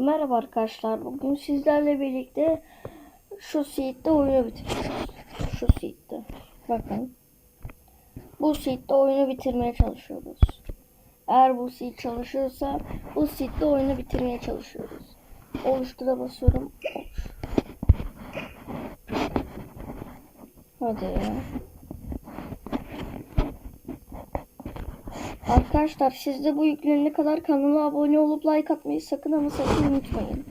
Merhaba arkadaşlar. Bugün sizlerle birlikte şu seed'de oyunu bitireceğiz. Şu seed'de. Bakın. Bu seed'de oyunu bitirmeye çalışıyoruz. Eğer bu seed çalışırsa bu seed'de oyunu bitirmeye çalışıyoruz. Oluştura basıyorum. Hadi ya. Arkadaşlar siz de bu yüklenene kadar kanala abone olup like atmayı sakın ama sakın unutmayın.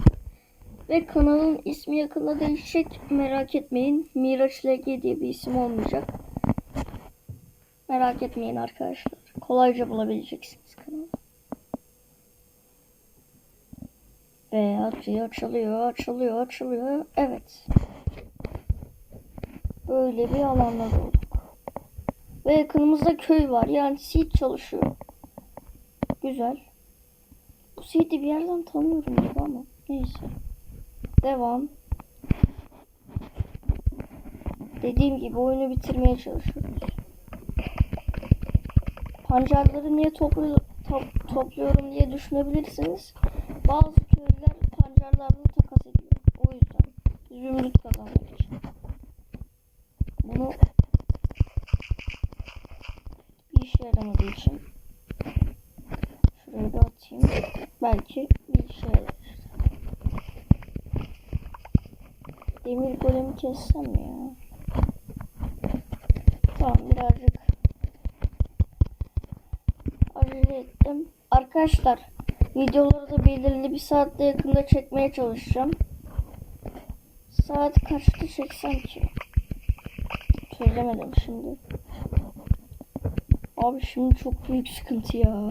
Ve kanalın ismi yakında değişecek merak etmeyin. Miraç LG diye bir isim olmayacak. Merak etmeyin arkadaşlar. Kolayca bulabileceksiniz kanalı. Ve açıyor, açılıyor, açılıyor, açılıyor. Evet. Böyle bir alanda olduk. Ve yakınımızda köy var. Yani seed çalışıyor. Güzel. Bu seed'i bir yerden tanıyorum ama. Neyse. Devam. Dediğim gibi oyunu bitirmeye çalışıyoruz. Pancarları niye toplu, top- topluyorum diye düşünebilirsiniz. Bazı köylüler pancarlarla takas ediyor. O yüzden. Zümrüt kazanmak için. Bunu bir işe yaramadığı için şuraya bir atayım. Belki bir işe yarar. Demir golemi kessem ya? Tamam birazcık acele ettim. Arkadaşlar videoları da belirli bir saatte yakında çekmeye çalışacağım. Saat kaçta çeksem ki? Söylemedim şimdi. Abi şimdi çok büyük sıkıntı ya.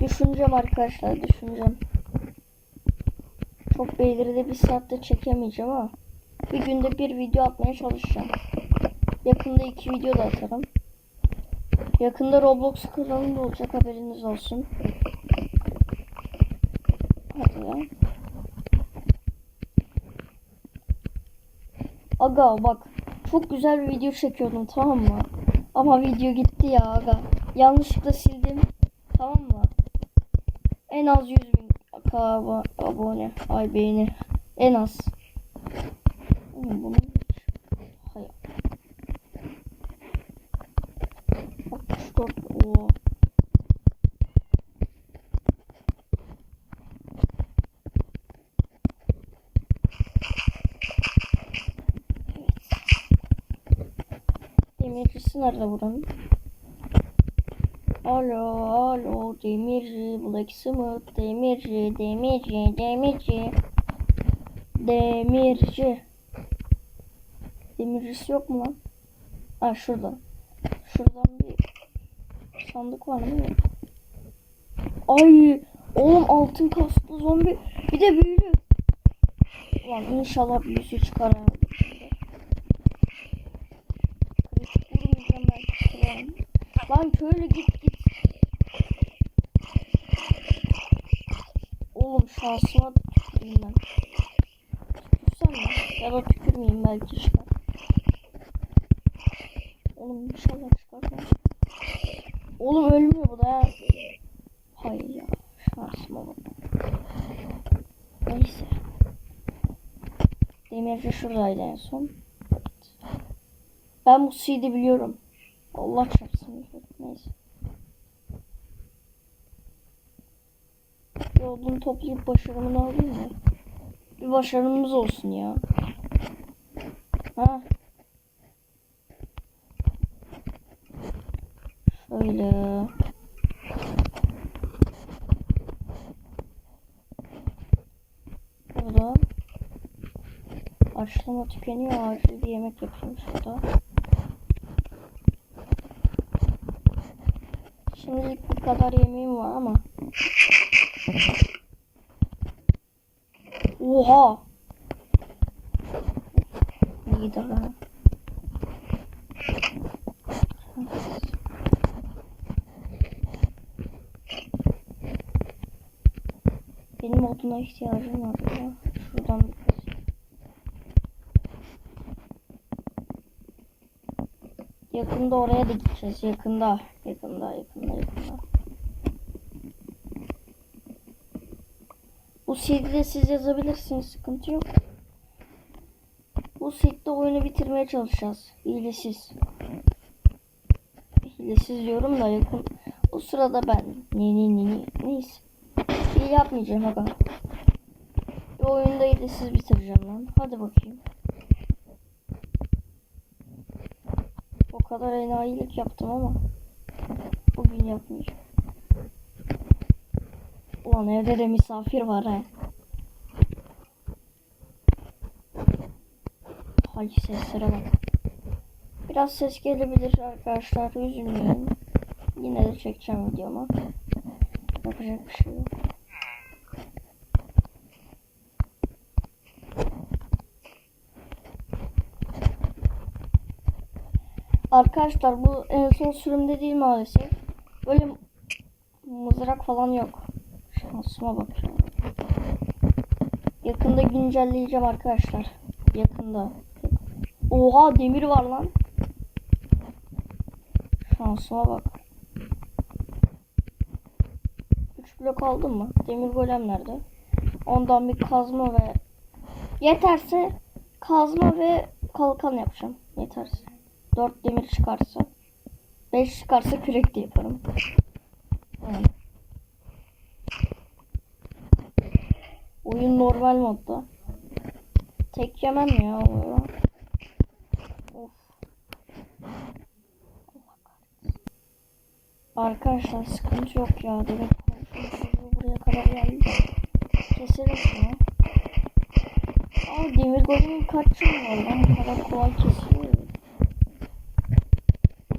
Düşüneceğim arkadaşlar düşüneceğim. Belirli bir saatte çekemeyeceğim ama bir günde bir video atmaya çalışacağım. Yakında iki video da atarım. Yakında Roblox kanalım da olacak haberiniz olsun. Hadi ya. Aga bak çok güzel bir video çekiyordum tamam mı? Ama video gitti ya aga. Yanlışlıkla sildim. Tamam mı? En az 100 abo- abone. Ay beğeni. En az. Oğlum bunu... Hayır. 64. Oo. Demircisi nerede buranın? Alo, alo, demirci, blacksmith, demirci, demirci, demirci. Demirci. Demircisi yok mu lan? Ha şurada. Şuradan bir sandık var mı? Ay, oğlum altın kaslı zombi. Bir de büyülü. Ulan inşallah büyüsü çıkar. Lan köylü git şansıma tüküreyim ben. Tükürsem mi? Ya da tükürmeyeyim belki çıkar. Oğlum inşallah çıkar. Oğlum ölmüyor bu da ya. Hayır ya. Şansıma bak. Neyse. Demirci şuradaydı en son. Ben bu seed'i biliyorum. Allah çarpsın. Neyse. Bir odun toplayıp başarımını alayım mı? Bir başarımız olsun ya. Ha. Şöyle. Burada. Açlama tükeniyor. Acil bir yemek yapayım şurada. Şimdilik bu kadar yemeğim var ama. Oha. İyi lan. Benim oduna ihtiyacım var ya. Şuradan. Yakında oraya da gideceğiz. Yakında. Yakında, yakında, yakında. Bu CD'de siz yazabilirsiniz. Sıkıntı yok. Bu sette oyunu bitirmeye çalışacağız. Hilesiz. Hilesiz diyorum da yakın. O sırada ben. Ne ne ne ne. Neyse. İyi yapmayacağım aga. Bu oyunda hilesiz bitireceğim lan. Hadi bakayım. O kadar enayilik yaptım ama. Bugün yapmayacağım. Ulan evde de misafir var ha. Hay seslere bak. Biraz ses gelebilir arkadaşlar. Üzülmeyin. Yine de çekeceğim videomu. Yapacak bir şey yok. Arkadaşlar bu en son sürümde değil maalesef. Böyle mızrak falan yok. Şansıma bak ya. Yakında güncelleyeceğim arkadaşlar. Yakında. Oha demir var lan. Şansıma bak. 3 blok aldım mı? Demir golem nerede? Ondan bir kazma ve yeterse kazma ve kalkan yapacağım. Yeterse. 4 demir çıkarsa 5 çıkarsa kürek de yaparım. Evet. Oyun normal modda. Tek yemem ya. o. Of. Arkadaşlar sıkıntı yok ya. Komşumuz buraya kadar geldi. Keselim şunu. Aa demir golemin kaç var lan? Bu kadar kolay kesiliyor.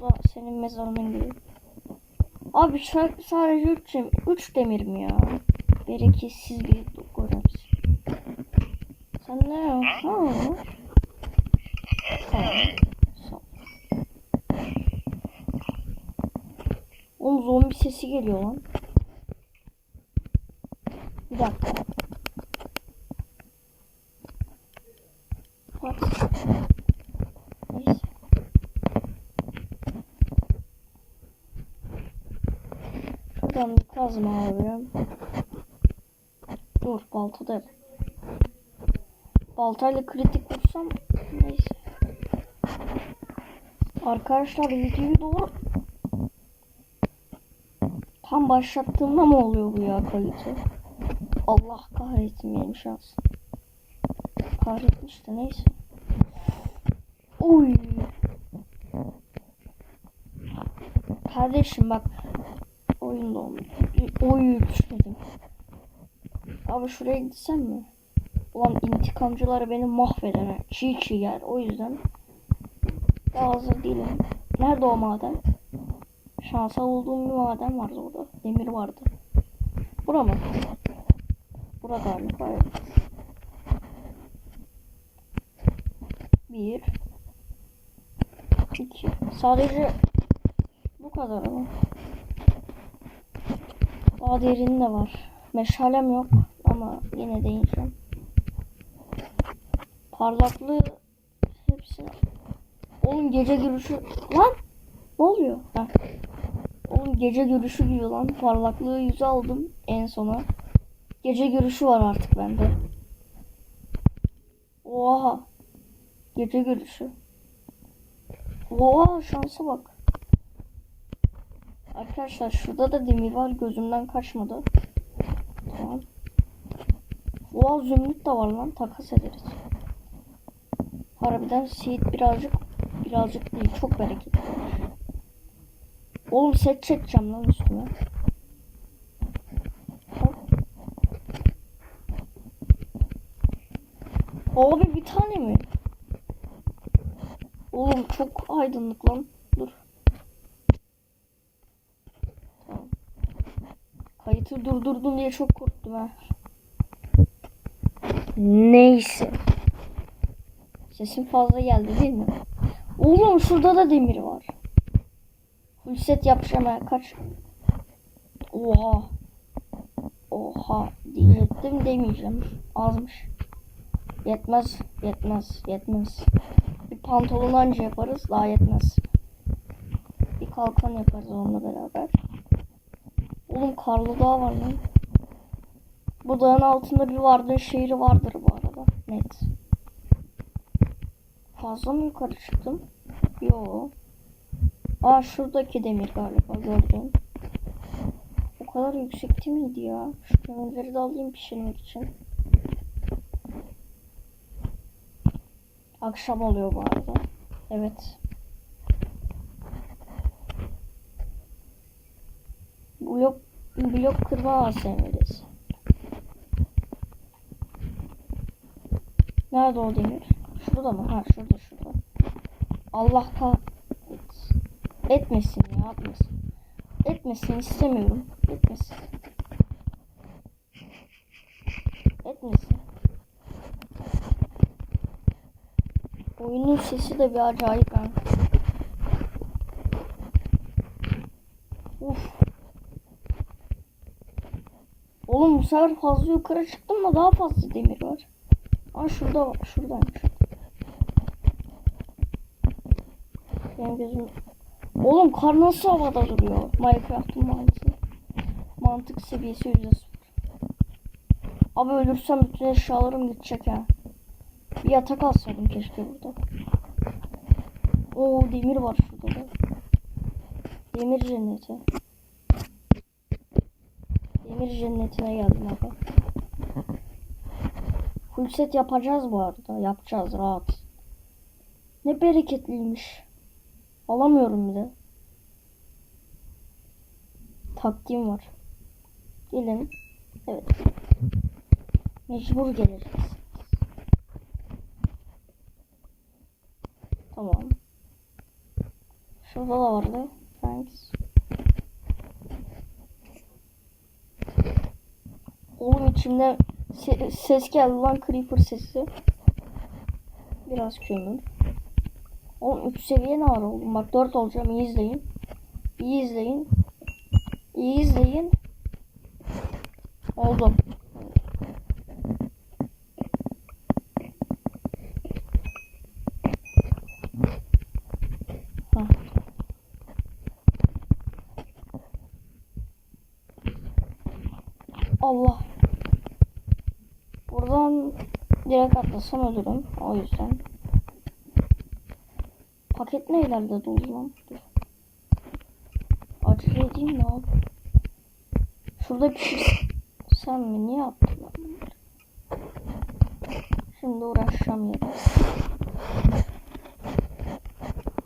Bu da senin mezarının gibi. Abi sadece 3 3 demir mi ya? Bereketsiz bir golemsin. Sen ne ya? Ha? Tamam. Oğlum zombi sesi geliyor lan. Bir dakika. Bak. Neyse. Şuradan bir kazma alıyorum. Dur balta da yap. Baltayla kritik vursam neyse. Arkadaşlar videoyu doğru tam başlattığımda mı oluyor bu ya kalite? Allah kahretsin benim şans. Kahretmiş de neyse. Oy. Kardeşim bak oyunda olmuyor. Oy düşmedim. Abi şuraya gitsem mi? Ulan intikamcılar beni mahveder. Çiğ çiğ yer. O yüzden daha değilim. Nerede o maden? Şansa olduğum bir maden vardı orada. Demir vardı. Bura mı? Burada galiba. Evet. Bir. iki. Sadece bu kadar ama. Daha derin de var. Meşalem yok ama yine de ineceğim. Parlaklığı hepsi. Oğlum gece görüşü lan ne oluyor? Heh. Oğlum gece görüşü diyor lan. Parlaklığı yüze aldım en sona. Gece görüşü var artık bende. Oha. Gece görüşü. Oha şansa bak. Arkadaşlar şurada da demir var. Gözümden kaçmadı. Oha zümrüt de var lan. Takas ederiz. Harbiden Seyit birazcık birazcık değil. Çok bereketli. Oğlum set çekeceğim lan üstüme. Abi bir tane mi? Oğlum çok aydınlık lan. Dur. Kayıtı durdurdum diye çok korktum ha. Neyse. Sesim fazla geldi değil mi? Oğlum şurada da demir var. Full set yapacağım. Kaç? Oha. Oha diyecektim demeyeceğim. Azmış. Yetmez. Yetmez. Yetmez. Bir pantolon anca yaparız. Daha yetmez. Bir kalkan yaparız onunla beraber. Oğlum karlı dağ var lan. Bu dağın altında bir Vardın şehri vardır bu arada. Net. Fazla mı yukarı çıktım? Yo. Aa şuradaki demir galiba gördüm. O kadar yüksekti miydi ya? Şu kömürleri de alayım pişirmek için. Akşam oluyor bu arada. Evet. Blok blok kırma ASMR'si. Nerede o demir? Şurada mı? Ha şurada şurada. Allah kahretsin. Etmesin ya etmesin. Etmesin istemiyorum. Etmesin. Etmesin. Oyunun sesi de bir acayip ha. Uf. Oğlum bu sefer fazla yukarı çıktım da daha fazla demir var. Aa şurada şuradaymış. Benim gözüm... Oğlum kar nasıl havada duruyor? Minecraft'ın mantığı. Mantık seviyesi yüzde sıfır. Abi ölürsem bütün eşyalarım gidecek ha. Bir yatak alsaydım keşke burada. Oo demir var şurada da. Demir cenneti. Demir cennetine geldim abi. Full set yapacağız bu arada. Yapacağız rahat. Ne bereketliymiş. Alamıyorum bir de. Taktiğim var. Gelin. Evet. Mecbur geliriz. Tamam. Şurada da vardı. Thanks. Oğlum içimde se- ses geldi lan creeper sesi. Biraz kömür. Oğlum 3 seviye ne var oğlum? Bak 4 olacağım. İyi izleyin. İyi izleyin. İyi izleyin. Oldum. Allah. Buradan direkt atlasam ölürüm. O yüzden. Paket ne ileride dolu lan? Dur. Acele edeyim mi abi? Şurada bir şey... Sen mi? Niye attın lan bunları? Şimdi uğraşacağım yere.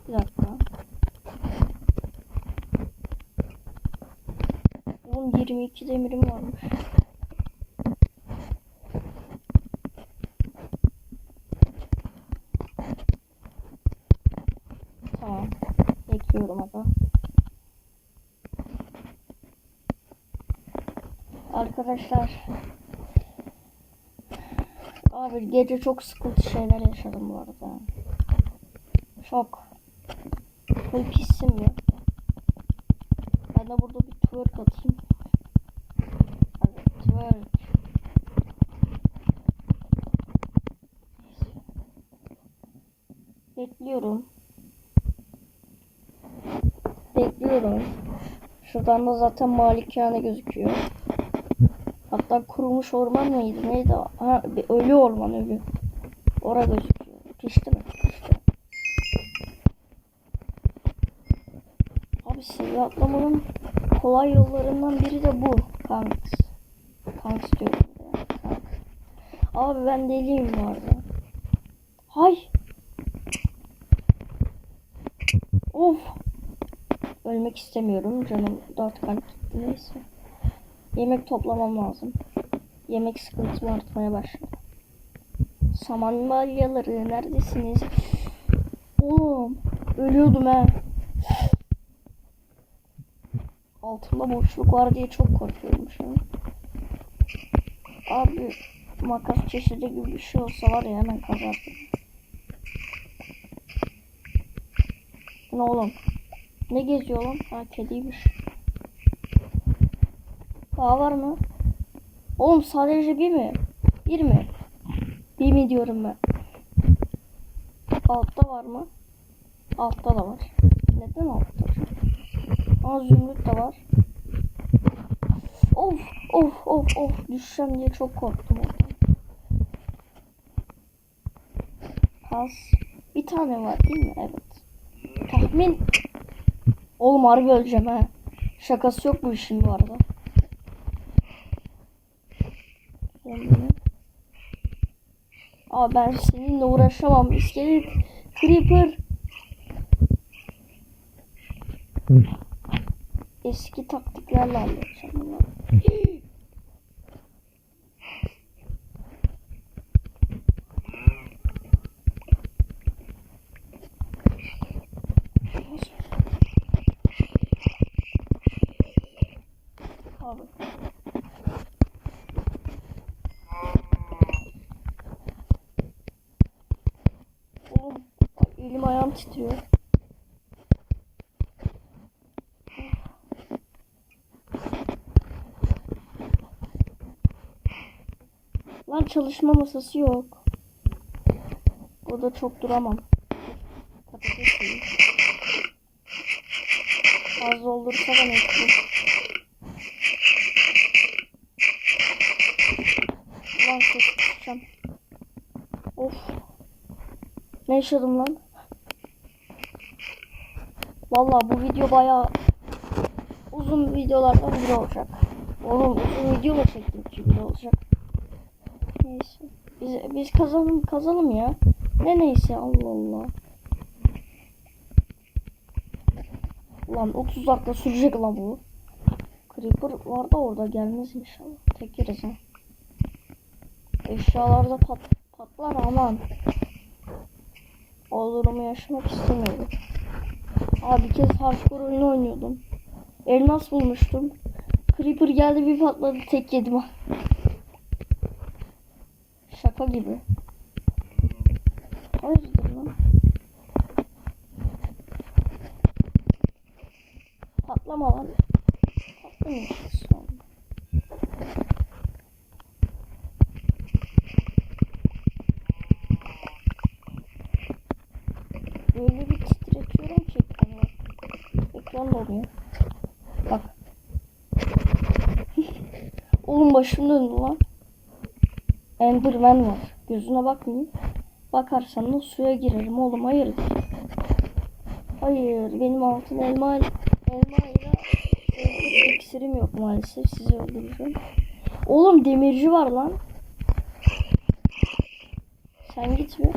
Bir dakika. Oğlum 22 demirim varmış. Tamam. Bekliyorum aga. Arkadaşlar. Abi gece çok sıkıntı şeyler yaşadım bu arada. Çok. Böyle pissim ya. Ben de burada bir twerk atayım. Hadi twerk. Bekliyorum. Bekliyorum. Şuradan da zaten malikane gözüküyor. Hatta kurumuş orman mıydı? Neydi? Ha, bir ölü orman ölü. Ora gözüküyor. Pişti mi? Pişti. Abi seviye atlamanın kolay yollarından biri de bu. Kanks. Kanks diyorum. Kanks. Abi ben deliyim bu arada. Hay. Of. Ölmek istemiyorum. Canım dört kalp. Neyse. Yemek toplamam lazım. Yemek sıkıntım artmaya başladı. Saman balyaları neredesiniz? Oğlum ölüyordum ha. Altımda boşluk var diye çok korkuyorum an. Abi makas çeşidi gibi bir şey olsa var ya hemen kazardım. Ne oğlum? Ne geziyor lan? Ha kediymiş. Daha var mı? Oğlum sadece bir mi? Bir mi? Bir mi diyorum ben. Altta var mı? Altta da var. Neden altta? Aa zümrüt de var. Of of of oh düşeceğim diye çok korktum oradan. Pas. Bir tane var değil mi? Evet. Tahmin. Oğlum harbi öleceğim ha. Şakası yok bu işin bu arada. Aa ben seninle uğraşamam. İskelet. Creeper. Eski taktiklerle halledeceğim. Abi. Oğlum ay, elim ayağım titriyor. Lan çalışma masası yok. Burada çok duramam. Fazla olursa da ekleyeyim. Lan tutacağım. Of. Ne yaşadım lan? Vallahi bu video bayağı uzun videolardan biri olacak. Oğlum uzun video mu çektim biri olacak. Neyse. Biz, biz kazalım kazalım ya. Ne neyse Allah Allah. Lan 30 dakika sürecek lan bu. Creeper var da orada gelmez inşallah. Tek yeriz ha. Eşyalarda pat, patlar aman. O durumu yaşamak istemiyorum. Abi bir kez hardcore oyunu oynuyordum. Elmas bulmuştum. Creeper geldi bir patladı tek yedim. Şaka gibi. Hayırdır lan? Patlama lan. Patlamıyorsun sonra. Böyle bir titretiyorum ki ekranı. Ekran donuyor. Bak. Oğlum başım döndü lan. Enderman var. Gözüne bakmayayım. Bakarsan da suya girerim oğlum hayırdır. Hayır benim altın elma elmayla e, iksirim yok maalesef sizi öldüreceğim. Oğlum demirci var lan. Sen gitme.